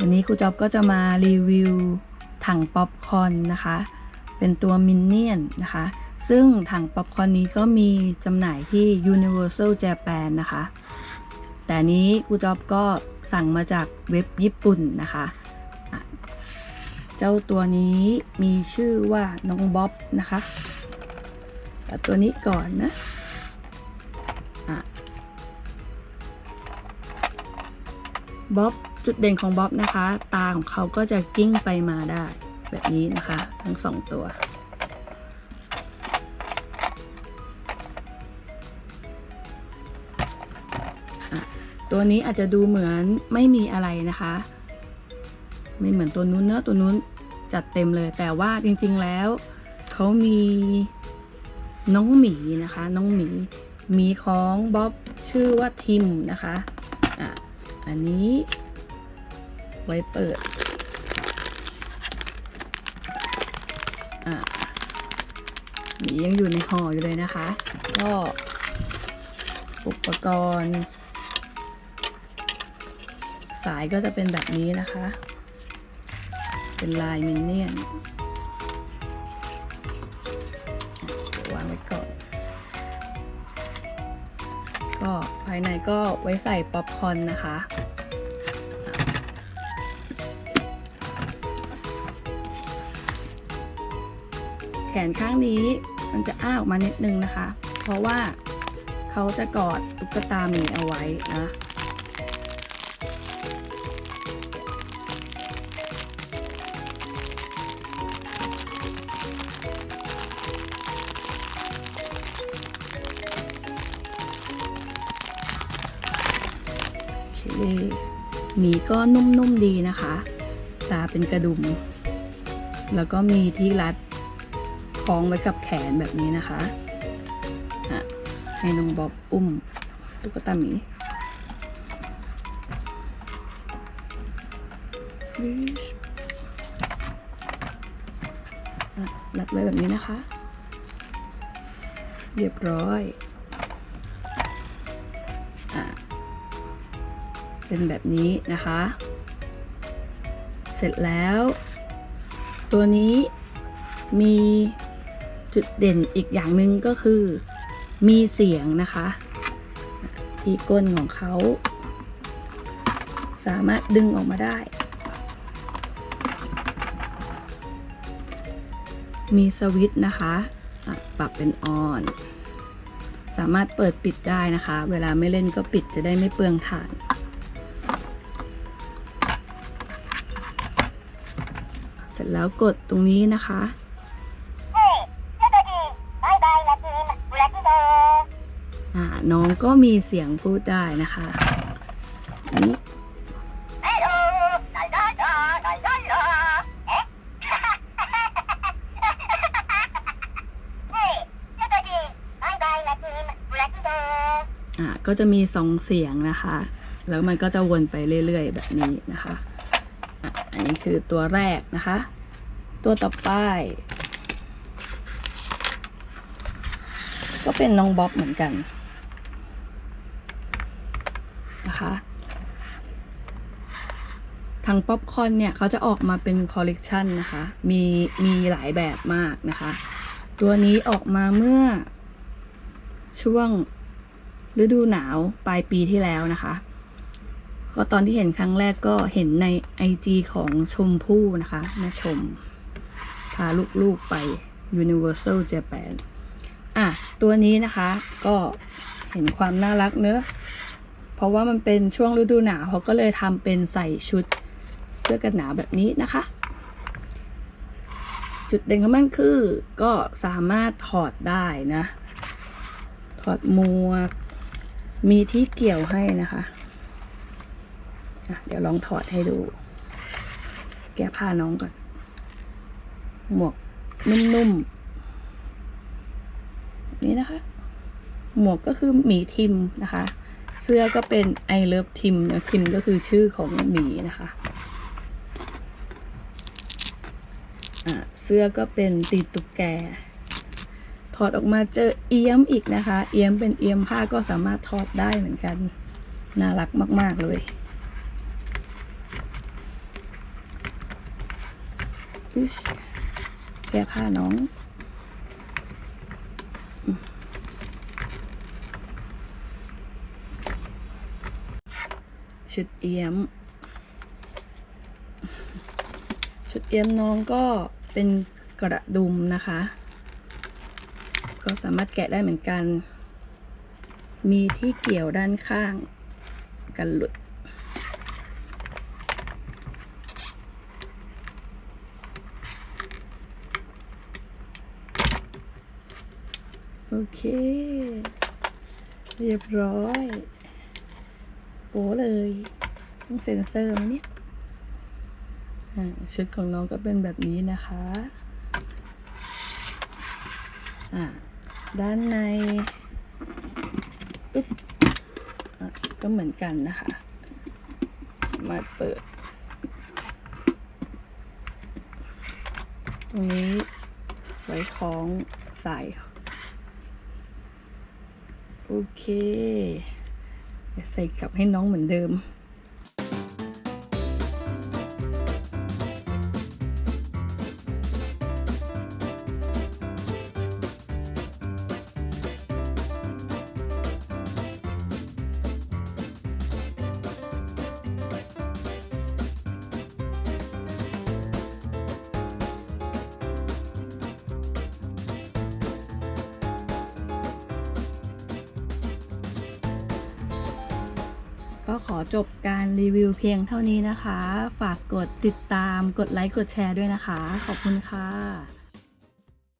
วันนี้ครูจ๊อบก็จะมารีวิวถังป๊อปคอนนะคะ เป็นตัวมินเนี่ยนนะคะ ซึ่งถังป๊อปคอนนี้ก็มีจำหน่ายที่ Universal Japan นะคะ แต่นี้ครูจ๊อบก็สั่งมาจากเว็บญี่ปุ่นนะคะอะเจ้าตัวนี้มีชื่อว่าน้องบ๊อบนะคะเอาตัวนี้ก่อนนะอะบ๊อบ จุดเด่นของบ๊อบนะคะ ตาของเขาก็จะกิ้งไปมาได้ แบบนี้นะคะ ทั้งสองตัว ตัวนี้อาจจะดูเหมือนไม่มีอะไรนะคะ ไม่เหมือนตัวนู้นเนอะตัวนู้นจัดเต็มเลย แต่ว่าจริงๆแล้วเขามีน้องหมีนะคะ น้องหมีหมีของบ๊อบชื่อว่าทิมนะคะอะอันนี้ ไว้เปิด อะหมียังอยู่ในห่ออยู่เลยนะคะ ก็อุปกรณ์ สายก็จะเป็นแบบนี้นะคะ เป็นลายมินเนี่ยนวางไว้ก่อน ก็ภายในก็ไว้ใส่ป๊อปคอนนะคะ แขนข้างนี้มันจะอ้าออกมานิดนึงนะคะ เพราะว่าเขาจะกอดตุ๊กตาหมีเอาไว้นะหมีก็นุ่มๆดีนะคะ ตาเป็นกระดุม แล้วก็มีที่รัด ล้องไว้กับแขนแบบนี้นะคะะให้น้องบ๊อบอุ้มตุ๊กตาหมีรัดไว้แบบนี้นะคะ เรียบร้อยอเป็นแบบนี้นะคะ เสร็จแล้ว ตัวนี้มี จุดเด่นอีกอย่างหนึ่งก็คือมีเสียงนะคะ ที่ก้นของเขา สามารถดึงออกมาได้ มีสวิตช์นะคะปรับเป็นออน สามารถเปิดปิดได้นะคะ เวลาไม่เล่นก็ปิดจะได้ไม่เปลืองถ่านเสร็จแล้วกดตรงนี้นะคะ น้องก็มีเสียงพูดได้นะคะนี่อะก็จะมีสองเสียงนะคะ แล้วมันก็จะวนไปเรื่อยๆ แบบนี้นะคะอะอันนี้คือตัวแรกนะคะ ตัวต่อไป ก็เป็นน้องบ๊อบเหมือนกัน นะคะทางป๊อปคอร์นเนี่ยเขาจะออกมาเป็นคอลเลกชันนะคะ มีมีหลายแบบมากนะคะ ตัวนี้ออกมาเมื่อ ช่วงฤดูหนาวปลายปีที่แล้วนะคะ ก็ตอนที่เห็นครั้งแรกก็เห็นใน IG ของชมพู่นะคะแม่ชม พาลูกๆไป Universal Japan อะ ตัวนี้นะคะก็เห็นความน่ารักเนอะ เพราะว่ามันเป็นช่วงฤดูหนาวเขาก็เลยทำเป็นใส่ชุดเสื้อกันหนาวแบบนี้นะคะ จุดเด่นของมันคือก็สามารถถอดได้นะ ถอดหมวก มีที่เกี่ยวให้นะคะะเดี๋ยวลองถอดให้ดู แก้ผ้าน้องก่อน หมวกนุ่มๆ นี่นะคะ หมวกก็คือหมีทิมนะคะ สื้อก็เป็น I love Tim นะทิมก็คือชื่อของหมีนะคะอะเสื้อก็เป็นตีตุกแกถอดออกมาเจอเอี้ยมอีกนะคะ เอี้ยมเป็นเอี้ยมผ้าก็สามารถถอดได้เหมือนกัน น่ารักมาก ๆ เลยอุ๊ยแก้ผ้าน้องอืม ชุดเอี้ยม ชุดเอี้ยมน้องก็เป็นกระดุมนะคะ ก็สามารถแกะได้เหมือนกัน มีที่เกี่ยวด้านข้างกันหลุดโอเค เรียบร้อย โป้เลยต้องเซ็นเซอร์ไหมเนี่ยชุดของน้องก็เป็นแบบนี้นะคะอ่าด้านในอึ๊บก็เหมือนกันนะคะ มาเปิด ตรงนี้ไว้คล้องสาย โอเค ใส่กลับให้น้องเหมือนเดิม ก็ขอจบการรีวิวเพียงเท่านี้นะคะ ฝากกดติดตาม กดไลค์ กดแชร์ด้วยนะคะ ขอบคุณค่ะ